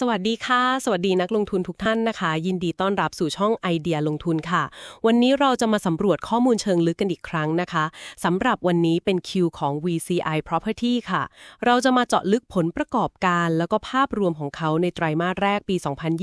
สวัสดีค่ะ สวัสดีนักลงทุนทุกท่านนะคะ ยินดีต้อนรับสู่ช่องไอเดียลงทุนค่ะ วันนี้เราจะมาสำรวจข้อมูลเชิงลึกกันอีกครั้งนะคะสำหรับวันนี้เป็นคิวของ VCI Property ค่ะ เราจะมาเจาะลึกผลประกอบการ แล้วก็ภาพรวมของเขาในไตรมาสแรกปี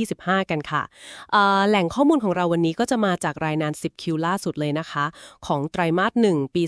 2025 กันค่ะเอ่อแหล่งข้อมูลของเราวันนี้ก็จะมาจากรายงาน 10 คิวล่าสุดเลยนะคะ ของไตรมาส 1 ปี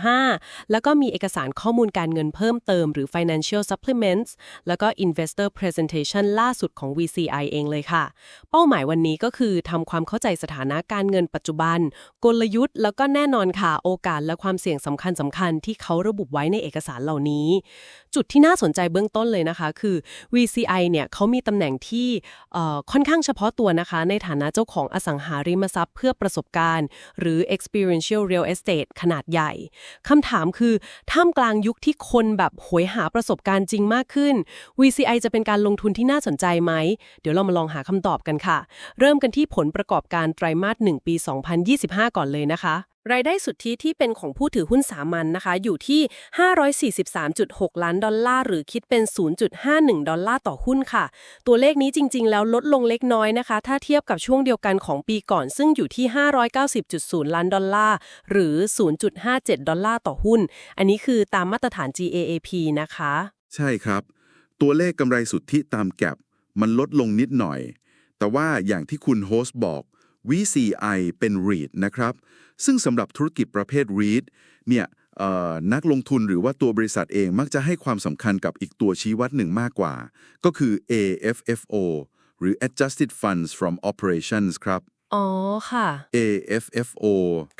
2025 แล้วก็มีเอกสารข้อมูลการเงินเพิ่มเติมหรือ financial supplements แล้วก็ investor presentation ล่าสุดของ VCI เองเลยค่ะ เป้าหมายวันนี้ก็คือทำความเข้าใจสถานะการเงินปัจจุบัน กลยุทธ์ แล้วก็แน่นอนค่ะ โอกาสและความเสี่ยงสำคัญสำคัญที่เขาระบุไว้ในเอกสารเหล่านี้ จุดที่น่าสนใจเบื้องต้นเลยนะคะ คือ VCI เนี่ยเขามีตำแหน่งที่ค่อนข้างเฉพาะตัวนะคะ ในฐานะเจ้าของอสังหาริมทรัพย์เพื่อประสบการณ์ หรือ experiential real estate ขนาดใหญ่คำถามคือท่ามกลางยุคที่คนแบบโหยหาประสบการณ์จริงมากขึ้น VCI จะเป็นการลงทุนที่น่าสนใจไหม เดี๋ยวเรามาลองหาคำตอบกันค่ะ เริ่มกันที่ผลประกอบการไตรมาส 1 ปี 2025 ก่อนเลยนะคะ รายได้สุทธิที่เป็นของผู้ถือหุ้นสามัญนนะคะ อยู่ที่ 543.6 ล้านดอลลาร์ หรือคิดเป็น 0.51 ดอลลาร์ต่อหุ้นค่ะ ตัวเลขนี้จริง ๆ แล้วลดลงเล็กน้อยนะคะ ถ้าเทียบกับช่วงเดียวกันของปีก่อน ซึ่งอยู่ที่ 590.0 ล้านดอลลาร์ หรือ 0.57 ดอลลาร์ต่อหุ้น อันนี้คือตามมาตรฐาน GAAP นะคะ ใช่ครับ ตัวเลขกำไรสุทธิตามแก็บมันลดลงนิดหน่อย แต่ว่าอย่างที่คุณโฮสต์บอก VCI เป็น REIT นะครับ ซึ่งสำหรับธุรกิจประเภท REIT เนี่ยเอ่อนักลงทุนหรือว่าตัวบริษัทเองมักจะให้ความสำคัญกับอีกตัวชี้วัดหนึ่งมากกว่า ก็คือ AFFO หรือ Adjusted Funds from Operations ครับ อ๋อค่ะ AFFO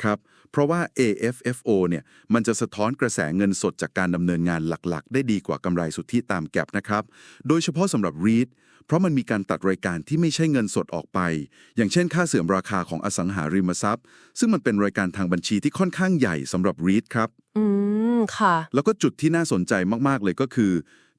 ครับ เพราะว่า AFFO เนี่ยมันจะสะท้อนกระแสเงินสดจากการดำเนินงานหลักๆ ได้ดีกว่ากำไรสุทธิตามแก็บนะครับ โดยเฉพาะสำหรับ REIT เพราะมันมีการตัดรายการที่ไม่ใช่เงินสดออกไป อย่างเช่น ค่าเสื่อมราคาของอสังหาริมทรัพย์ ซึ่งมันเป็นรายการทางบัญชีที่ค่อนข้างใหญ่สำหรับ REIT ครับอืมค่ะ แล้วก็จุดที่น่าสนใจมากๆเลยก็คือ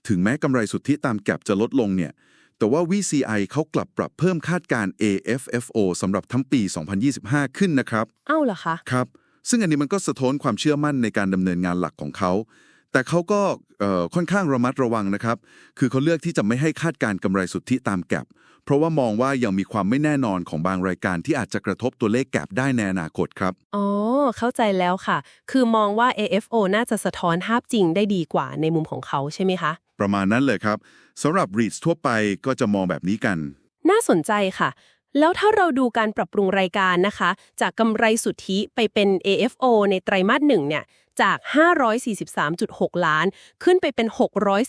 ถึงแม้กำไรสุทธิตามแก็บจะลดลงเนี่ย แต่ว่า VCI เขากลับปรับเพิ่มคาดการณ์ AFFO สำหรับทั้งปี 2025 ขึ้นนะครับ เอ้าเหรอคะ ครับ ซึ่งอันนี้มันก็สะท้อนความเชื่อมั่นในการดำเนินงานหลักของเขา แต่เขาก็เอ่อค่อนข้างระมัดระวังนะครับ คือเขาเลือกที่จะไม่ให้คาดการณ์กำไรสุทธิตามแก็บเพราะว่ามองว่ายังมีความไม่แน่นอนของบางรายการที่อาจจะกระทบตัวเลขแก็บได้ในอนาคตครับ อ๋อ เข้าใจแล้วค่ะ คือมองว่า AFO น่าจะสะท้อนภาพจริงได้ดีกว่าในมุมของเขาใช่ไหมคะ ประมาณนั้นเลยครับสำหรับ REITs ทั่วไปก็จะมองแบบนี้กัน น่าสนใจค่ะ แล้วถ้าเราดูการปรับปรุงรายการนะคะ จากกำไรสุทธิไปเป็น AFO ในไตรมาสหนึ่งเนี่ย จาก 543.6 ล้าน ขึ้นไปเป็น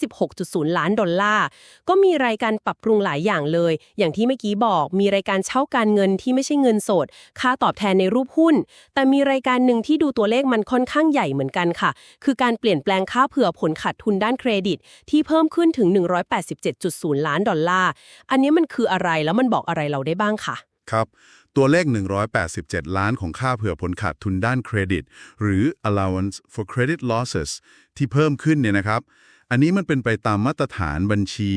616.0 ล้านดอลลาร์ ก็มีรายการปรับปรุงหลายอย่างเลย อย่างที่เมื่อกี้บอก มีรายการเช่าการเงินที่ไม่ใช่เงินสด ค่าตอบแทนในรูปหุ้น แต่มีรายการหนึ่งที่ดูตัวเลขมันค่อนข้างใหญ่เหมือนกันค่ะ คือการเปลี่ยนแปลงค่าเผื่อผลขาดทุนด้านเครดิต ที่เพิ่มขึ้นถึง 187.0 ล้านดอลลาร์ อันนี้มันคืออะไรแล้วมันบอกอะไรเราได้บ้างค่ะ ครับ ตัวเลข 187 ล้านของค่าเผื่อผลขาดทุนด้านเครดิต หรือ allowance for credit losses ที่เพิ่มขึ้นเนี่ยนะครับ อันนี้มันเป็นไปตามมาตรฐานบัญชี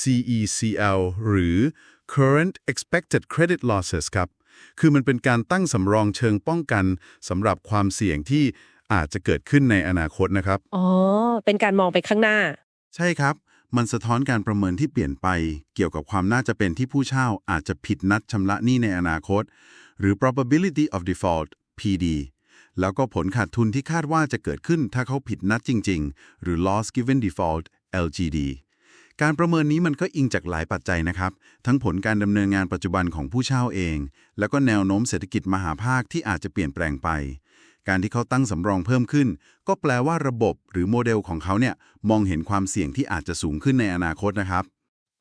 CECL หรือ current expected credit losses ครับ คือมันเป็นการตั้งสำรองเชิงป้องกันสำหรับความเสี่ยงที่อาจจะเกิดขึ้นในอนาคตนะครับ อ๋อ เป็นการมองไปข้างหน้า ใช่ครับ มันสะท้อนการประเมินที่เปลี่ยนไป เกี่ยวกับความน่าจะเป็นที่ผู้เช่าอาจจะผิดนัดชำระหนี้ในอนาคต หรือ probability of default PD แล้วก็ผลขาดทุนที่คาดว่าจะเกิดขึ้นถ้าเขาผิดนัดจริง ๆ หรือ loss given default LGD การประเมินนี้มันก็อิงจากหลายปัจจัยนะครับ ทั้งผลการดำเนินงานปัจจุบันของผู้เช่าเอง แล้วก็แนวโน้มเศรษฐกิจมหาภาคที่อาจจะเปลี่ยนแปลงไป การที่เขาตั้งสำรองเพิ่มขึ้น ก็แปลว่าระบบหรือโมเดลของเขาเนี่ยมองเห็นความเสี่ยงที่อาจจะสูงขึ้นในอนาคตนะครับ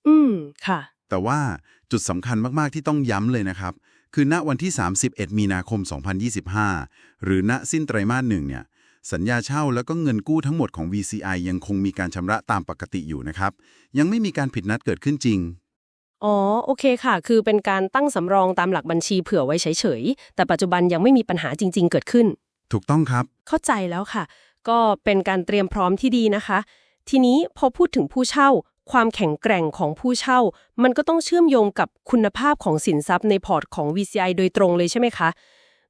อืม ค่ะ แต่ว่าจุดสำคัญมาก ๆ ที่ต้องย้ำเลยนะครับ คือณวันที่ 31 มีนาคม 2025 หรือณสิ้นไตรมาสหนึ่งเนี่ยสัญญาเช่าแล้วก็เงินกู้ทั้งหมดของ VCI ยังคงมีการชำระตามปกติอยู่นะครับ ยังไม่มีการผิดนัดเกิดขึ้นจริง อ๋อ โอเคค่ะ คือเป็นการตั้งสำรองตามหลักบัญชีเผื่อไว้เฉยๆ แต่ปัจจุบันยังไม่มีปัญหาจริง ๆ เกิดขึ้น ถูกต้องครับ เข้าใจแล้วค่ะ ก็เป็นการเตรียมพร้อมที่ดีนะคะ ทีนี้พอพูดถึงผู้เช่า ความแข็งแกร่งของผู้เช่า มันก็ต้องเชื่อมโยงกับคุณภาพของสินทรัพย์ในพอร์ตของ VCI โดยตรงเลยใช่ไหมคะ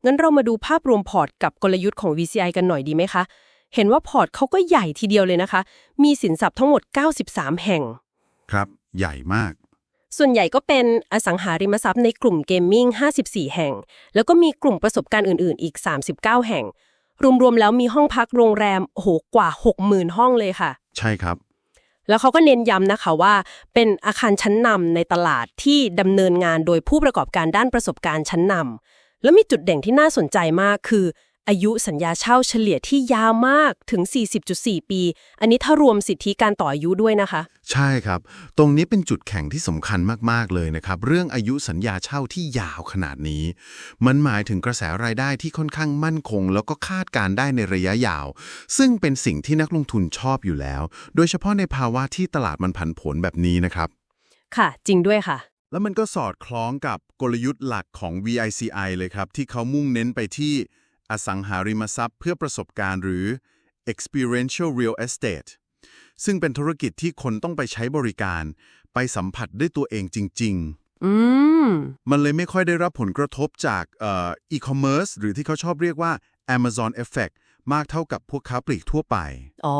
งั้นเรามาดูภาพรวมพอร์ตกับกลยุทธ์ของ VCI กันหน่อยดีไหมคะเห็นว่าพอร์ตเขาก็ใหญ่ทีเดียวเลยนะคะ มีสินทรัพย์ทั้งหมด 93 แห่ง ครับ ใหญ่มาก ส่วนใหญ่ก็เป็นอสังหาริมทรัพย์ในกลุ่มเกมมิ่ง 54 แห่ง แล้วก็มีกลุ่มประสบการณ์อื่น ๆ อีก 39 แห่ง รวม ๆ แล้วมีห้องพักโรงแรมโอ้โหกว่า 60,000 ห้องเลยค่ะ ใช่ครับ แล้วเขาก็เน้นย้ำนะคะว่า เป็นอาคารชั้นนำในตลาดที่ดำเนินงานโดยผู้ประกอบการด้านประสบการณ์ชั้นนำแล้วมีจุดเด่นที่น่าสนใจมากคือ อายุสัญญาเช่าเฉลี่ยที่ยาวมากถึง 40.4 ปี อันนี้ถ้ารวมสิทธิการต่ออายุด้วยนะคะ ใช่ครับ ตรงนี้เป็นจุดแข็งที่สำคัญมากๆเลยนะครับ เรื่องอายุสัญญาเช่าที่ยาวขนาดนี้ มันหมายถึงกระแสรายได้ที่ค่อนข้างมั่นคง แล้วก็คาดการณ์ได้ในระยะยาว ซึ่งเป็นสิ่งที่นักลงทุนชอบอยู่แล้ว โดยเฉพาะในภาวะที่ตลาดมันผันผวนแบบนี้นะครับ ค่ะ จริงด้วยค่ะแล้วมันก็สอดคล้องกับกลยุทธ์หลักของ VICI เลยครับ ที่เขามุ่งเน้นไปที่ อสังหาริมทรัพย์เพื่อประสบการณ์หรือ experiential real estate ซึ่งเป็นธุรกิจที่คนต้องไปใช้บริการ ไปสัมผัสด้วยตัวเองจริงอืมๆมันเลยไม่ค่อยได้รับผลกระทบจากเอ่อ e-commerce หรือที่เขาชอบเรียกว่า Amazon Effect มากเท่ากับพวกค้าปลีกทั่วไป อ๋อ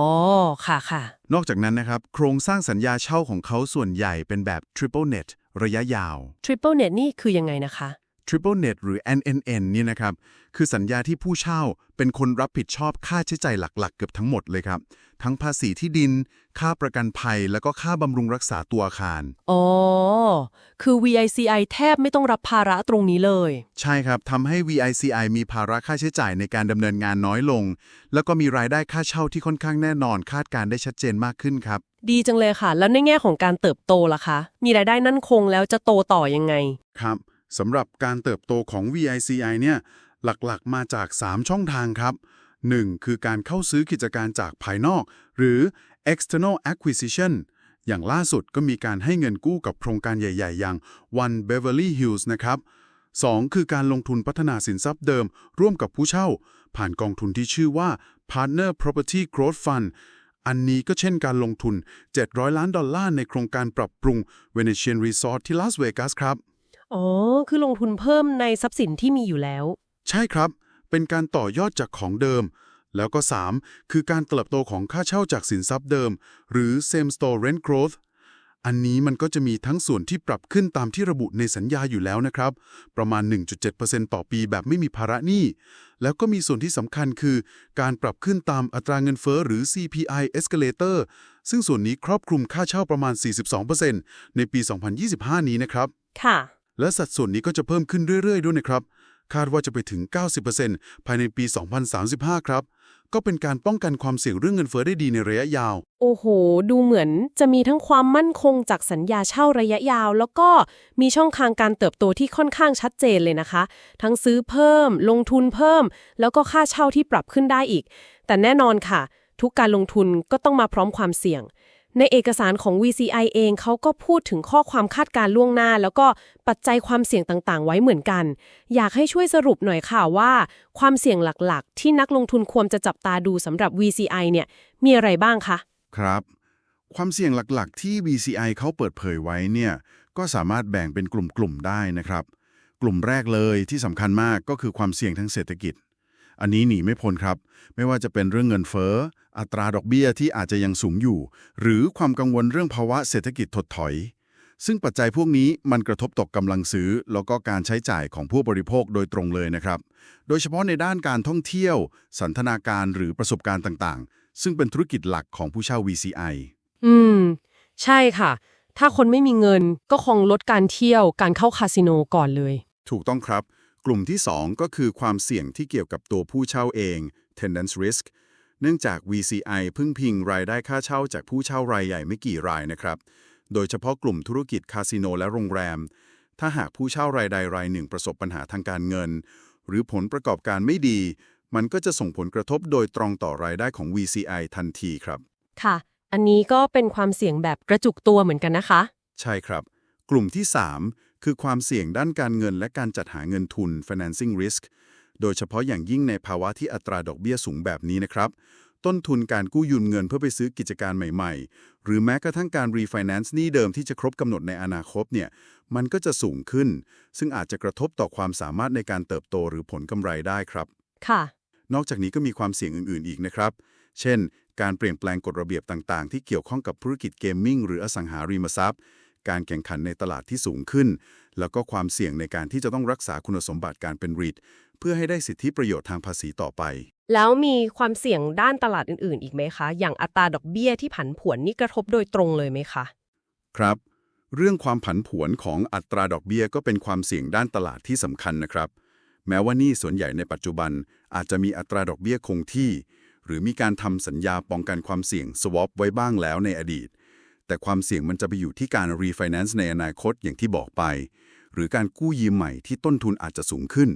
ค่ะค่ะ นอกจากนั้นนะครับ โครงสร้างสัญญาเช่าของเขาส่วนใหญ่เป็นแบบ Triple Net ระยะยาว Triple Net นี่คือยังไงนะคะ Triple Net หรือ NNN เนี่ยนะครับ คือสัญญาที่ผู้เช่าเป็นคนรับผิดชอบค่าใช้จ่ายหลักๆ เกือบทั้งหมดเลยครับ ทั้งภาษีที่ดิน ค่าประกันภัย แล้วก็ค่าบำรุงรักษาตัวอาคาร อ๋อ คือ VICI แทบไม่ต้องรับภาระตรงนี้เลย ใช่ครับทำให้ VICI มีภาระค่าใช้จ่ายในการดำเนินงานน้อยลง แล้วก็มีรายได้ค่าเช่าที่ค่อนข้างแน่นอน คาดการณ์ได้ชัดเจนมากขึ้นครับ ดีจังเลยค่ะ แล้วในแง่ของการเติบโตล่ะคะ มีรายได้นั่นคงแล้วจะโตต่อยังไง ครับ สำหรับการเติบโตของ VICI เนี่ยหลักๆ มาจาก 3 ช่องทางครับ 1. คือการเข้าซื้อกิจการจากภายนอก หรือ external acquisition อย่างล่าสุดก็มีการให้เงินกู้กับโครงการใหญ่ ๆ อย่าง One Beverly Hills นะครับ 2. คือการลงทุนพัฒนาสินทรัพย์เดิม ร่วมกับผู้เช่า ผ่านกองทุนที่ชื่อว่า Partner Property Growth Fund อันนี้ก็เช่นการลงทุน 700 ล้านดอลลาร์ในโครงการปรับปรุง Venetian Resort ที่ลาสเวกัสครับ อ๋อ คือลงทุนเพิ่มในทรัพย์สินที่มีอยู่แล้ว ใช่ครับ เป็นการต่อยอดจากของเดิม แล้วก็ 3. คือการเติบโตของค่าเช่าจากสินทรัพย์เดิม หรือ same store rent growth อันนี้มันก็จะมีทั้งส่วนที่ปรับขึ้นตามที่ระบุในสัญญาอยู่แล้วนะครับ ประมาณ 1.7%ต่อปีแบบไม่มีภาระหนี้ แล้วก็มีส่วนที่สำคัญคือ การปรับขึ้นตามอัตราเงินเฟ้อหรือ CPI escalator ซึ่งส่วนนี้ครอบคลุมค่าเช่าประมาณ 42%ในปี 2025 นี้นะครับ ค่ะ และสัดส่วนนี้ก็จะเพิ่มขึ้นเรื่อย ๆ ด้วยนะครับ คาดว่าจะไปถึง 90%ภายในปี 2035 ครับ ก็เป็นการป้องกันความเสี่ยงเรื่องเงินเฟ้อได้ดีในระยะยาว โอ้โห ดูเหมือนจะมีทั้งความมั่นคงจากสัญญาเช่าระยะยาว แล้วก็มีช่องทางการเติบโตที่ค่อนข้างชัดเจนเลยนะคะ ทั้งซื้อเพิ่ม ลงทุนเพิ่ม แล้วก็ค่าเช่าที่ปรับขึ้นได้อีก แต่แน่นอนค่ะ ทุกการลงทุนก็ต้องมาพร้อมความเสี่ยง ในเอกสารของ VCI เองเขาก็พูดถึงข้อความคาดการ์ล่วงหน้า แล้วก็ปัจจัยความเสี่ยงต่างๆ ไว้เหมือนกัน อยากให้ช่วยสรุปหน่อยค่ะว่า ความเสี่ยงหลักๆ ที่นักลงทุนควรจะจับตาดูสำหรับ VCI เนี่ยมีอะไรบ้างคะครับ ความเสี่ยงหลักๆ ที่ VCI เขาเปิดเผยไว้เนี่ยก็สามารถแบ่งเป็นกลุ่มๆได้นะครับ กลุ่มแรกเลยที่สำคัญมากก็คือความเสี่ยงทางเศรษฐกิจ อันนี้หนีไม่พ้นครับ ไม่ว่าจะเป็นเรื่องเงินเฟ้อ อัตราดอกเบี้ยที่อาจจะยังสูงอยู่ หรือความกังวลเรื่องภาวะเศรษฐกิจถดถอย ซึ่งปัจจัยพวกนี้มันกระทบต่อกำลังซื้อ แล้วก็การใช้จ่ายของผู้บริโภคโดยตรงเลยนะครับ โดยเฉพาะในด้านการท่องเที่ยว สันทนาการหรือประสบการณ์ต่างๆ ซึ่งเป็นธุรกิจหลักของผู้เช่า VCI อืม ใช่ค่ะ ถ้าคนไม่มีเงินก็คงลดการเที่ยวการเข้าคาสิโนก่อนเลย ถูกต้องครับ กลุ่มที่ 2 ก็คือความเสี่ยงที่เกี่ยวกับตัวผู้เช่าเอง tenants risk เนื่องจาก VCI พึ่งพิงรายได้ค่าเช่าจากผู้เช่ารายใหญ่ไม่กี่รายนะครับ โดยเฉพาะกลุ่มธุรกิจคาสิโนและโรงแรม ถ้าหากผู้เช่ารายใดรายหนึ่งประสบปัญหาทางการเงิน หรือผลประกอบการไม่ดี มันก็จะส่งผลกระทบโดยตรงต่อรายได้ของ VCI ทันทีครับ ค่ะ อันนี้ก็เป็นความเสี่ยงแบบกระจุกตัวเหมือนกันนะคะ ใช่ครับ กลุ่มที่ 3 คือความเสี่ยงด้านการเงินและการจัดหาเงินทุน financing risk โดยเฉพาะอย่างยิ่งในภาวะที่อัตราดอกเบี้ยสูงแบบนี้นะครับ ต้นทุนการกู้ยืมเงินเพื่อไปซื้อกิจการใหม่ ๆ หรือแม้กระทั่งการ refinance หนี้เดิมที่จะครบกำหนดในอนาคตเนี่ย มันก็จะสูงขึ้น ซึ่งอาจจะกระทบต่อความสามารถในการเติบโตหรือผลกำไรได้ครับ ค่ะ นอกจากนี้ก็มีความเสี่ยงอื่น ๆ อีกนะครับ เช่น การเปลี่ยนแปลงกฎระเบียบต่างๆ ที่เกี่ยวข้องกับธุรกิจเกมมิ่งหรืออสังหาริมทรัพย์การแข่งขันในตลาดที่สูงขึ้น แล้วก็ความเสี่ยงในการที่จะต้องรักษาคุณสมบัติการเป็น REIT เพื่อให้ได้สิทธิประโยชน์ทางภาษีต่อไป แล้วมีความเสี่ยงด้านตลาดอื่น ๆ อีกไหมคะ อย่างอัตราดอกเบี้ยที่ผันผวนนี่กระทบโดยตรงเลยไหมคะ ครับ เรื่องความผันผวนของอัตราดอกเบี้ยก็เป็นความเสี่ยงด้านตลาดที่สำคัญนะครับ แม้ว่าหนี่ส่วนใหญ่ในปัจจุบันอาจจะมีอัตราดอกเบี้ยคงที่ หรือมีการทำสัญญาป้องกันความเสี่ยง swap ไว้บ้างแล้วในอดีต แต่ความเสี่ยงมันจะไปอยู่ที่การ refinance ในอนาคตอย่างที่บอกไป หรือการกู้ยืมใหม่ที่ต้นทุนอาจจะสูงขึ้น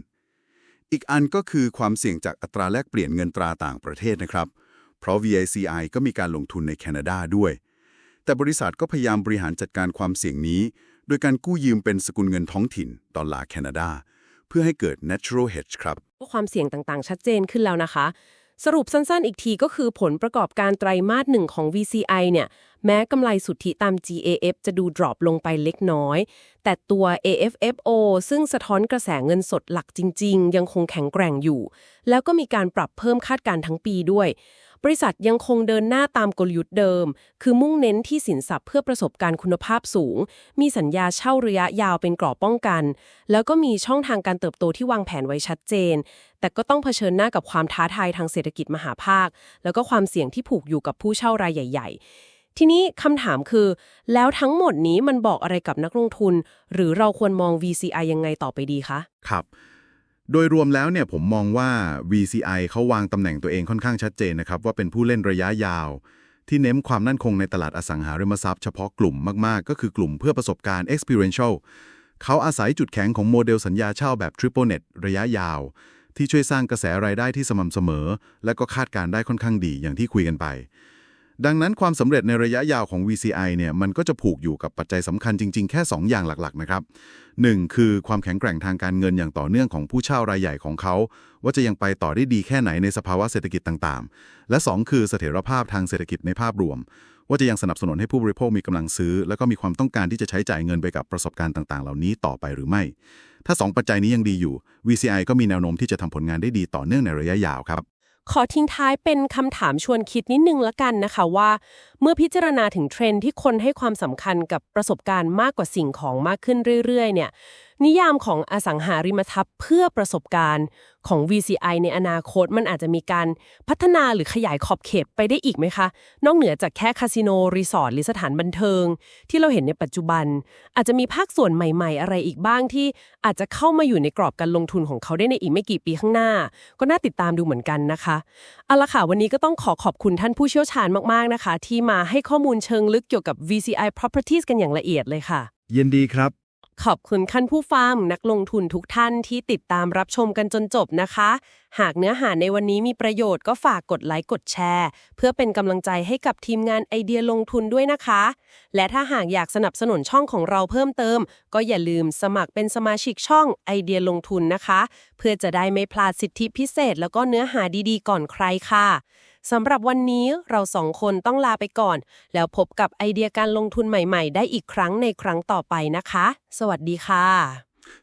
อีกอันก็คือความเสี่ยงจากอัตราแลกเปลี่ยนเงินตราต่างประเทศนะครับ เพราะ VICI ก็มีการลงทุนในแคนาดาด้วย แต่บริษัทก็พยายามบริหารจัดการความเสี่ยงนี้ โดยการกู้ยืมเป็นสกุลเงินท้องถิ่นดอลลาร์แคนาดา เพื่อให้เกิด natural hedge ครับ ความเสี่ยงต่างๆ ชัดเจนขึ้นแล้วนะคะ สรุปสั้นๆ อีกทีก็คือผลประกอบการไตรมาสหนึ่งของ VCI เนี่ยแม้กำไรสุทธิตาม GAF จะดูดรอปลงไปเล็กน้อย แต่ตัว AFFO ซึ่งสะท้อนกระแสเงินสดหลักจริง ๆ ยังคงแข็งแกร่งอยู่ แล้วก็มีการปรับเพิ่มคาดการณ์ทั้งปีด้วย บริษัทยังคงเดินหน้าตามกลยุทธ์เดิม คือมุ่งเน้นที่สินทรัพย์เพื่อประสบการณ์คุณภาพสูง มีสัญญาเช่าระยะยาวเป็นกรอบป้องกัน แล้วก็มีช่องทางการเติบโตที่วางแผนไว้ชัดเจน แต่ก็ต้องเผชิญหน้ากับความท้าทายทางเศรษฐกิจมหาภาค แล้วก็ความเสี่ยงที่ผูกอยู่กับผู้เช่ารายใหญ่ ๆทีนี้คำถามคือ แล้วทั้งหมดนี้มันบอกอะไรกับนักลงทุน หรือเราควรมอง VCI ยังไงต่อไปดีคะ ครับ โดยรวมแล้วเนี่ยผมมองว่า VCI เขาวางตำแหน่งตัวเองค่อนข้างชัดเจนนะครับ ว่าเป็นผู้เล่นระยะยาว ที่เน้นความมั่นคงในตลาดอสังหาริมทรัพย์เฉพาะกลุ่มมากๆ ก็คือกลุ่มเพื่อประสบการณ์ experiential เขาอาศัยจุดแข็งของโมเดลสัญญาเช่าแบบ Triple Net ระยะยาว ที่ช่วยสร้างกระแสรายได้ที่สม่ำเสมอ และก็คาดการได้ค่อนข้างดีอย่างที่คุยกันไป ดังนั้นความสำเร็จในระยะยาวของ VCI เนี่ยมันก็จะผูกอยู่กับปัจจัยสำคัญจริง ๆ แค่ 2 อย่างหลักๆนะครับ 1. คือความแข็งแกร่งทางการเงินอย่างต่อเนื่องของผู้เช่ารายใหญ่ของเขา ว่าจะยังไปต่อได้ดีแค่ไหนในสภาวะเศรษฐกิจต่างๆ และ 2 คือเสถียรภาพทางเศรษฐกิจในภาพรวม ว่าจะยังสนับสนุนให้ผู้บริโภคมีกำลังซื้อ แล้วก็มีความต้องการที่จะใช้จ่ายเงินไปกับประสบการณ์ต่างๆ เหล่านี้ต่อไปหรือไม่ ถ้า 2 ปัจจัยนี้ยังดีอยู่ VCI ก็มีแนวโน้มที่จะทำผลงานได้ดีต่อเนื่องในระยะยาวครับ ขอทิ้งท้ายเป็นคำถามชวนคิดนิดนึงละกันนะคะว่า เมื่อพิจารณาถึงเทรนด์ที่คนให้ความสำคัญกับประสบการณ์มากกว่าสิ่งของมากขึ้นเรื่อยๆ เนี่ย นิยามของอสังหาริมทรัพย์เพื่อประสบการณ์ของ VCI ในอนาคตมันอาจจะมีการพัฒนาหรือขยายขอบเขตไปได้อีกไหมคะ นอกเหนือจากแค่คาสิโน รีสอร์ทหรือสถานบันเทิง ที่เราเห็นในปัจจุบัน อาจจะมีภาคส่วนใหม่ๆ อะไรอีกบ้างที่อาจจะเข้ามาอยู่ในกรอบการลงทุนของเขาได้ในอีกไม่กี่ปีข้างหน้า ก็น่าติดตามดูเหมือนกันนะคะเอาละค่ะวันนี้ก็ต้องขอขอบคุณท่านผู้เชี่ยวชาญมากๆนะคะ ที่มาให้ข้อมูลเชิงลึกเกี่ยวกับ VCI Properties กันอย่างละเอียดเลยค่ะ ยินดีครับ ขอบคุณท่านผู้ฟังนักลงทุนทุกท่านที่ติดตามรับชมกันจนจบนะคะ หากเนื้อหาในวันนี้มีประโยชน์ก็ฝากกดไลค์กดแชร์ เพื่อเป็นกำลังใจให้กับทีมงานไอเดียลงทุนด้วยนะคะ และถ้าหากอยากสนับสนุนช่องของเราเพิ่มเติม ก็อย่าลืมสมัครเป็นสมาชิกช่องไอเดียลงทุนนะคะ เพื่อจะได้ไม่พลาดสิทธิพิเศษ แล้วก็เนื้อหาดีๆ ก่อนใครค่ะ สำหรับวันนี้เราสองคนต้องลาไปก่อน แล้วพบกับไอเดียการลงทุนใหม่ ๆ ได้อีกครั้งในครั้งต่อไปนะคะ สวัสดีค่ะ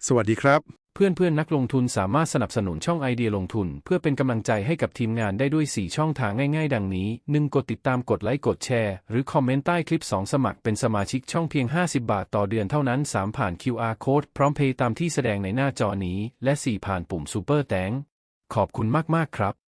สวัสดีครับ เพื่อนเพื่อนๆนักลงทุนสามารถสนับสนุนช่องไอเดียลงทุน เพื่อเป็นกำลังใจให้กับทีมงานได้ด้วย 4 ช่องทางง่าย ๆ ดังนี้ 1. กดติดตามกดไลค์กดแชร์ หรือคอมเมนต์ใต้คลิป 2 สมัครเป็นสมาชิกช่องเพียง 50 บาทต่อเดือนเท่านั้น 3 ผ่าน QR Code พร้อมเพย์ตามที่แสดงในหน้าจอนี้ และ 4 ผ่านปุ่ม Super แตงขอบคุณมากๆครับ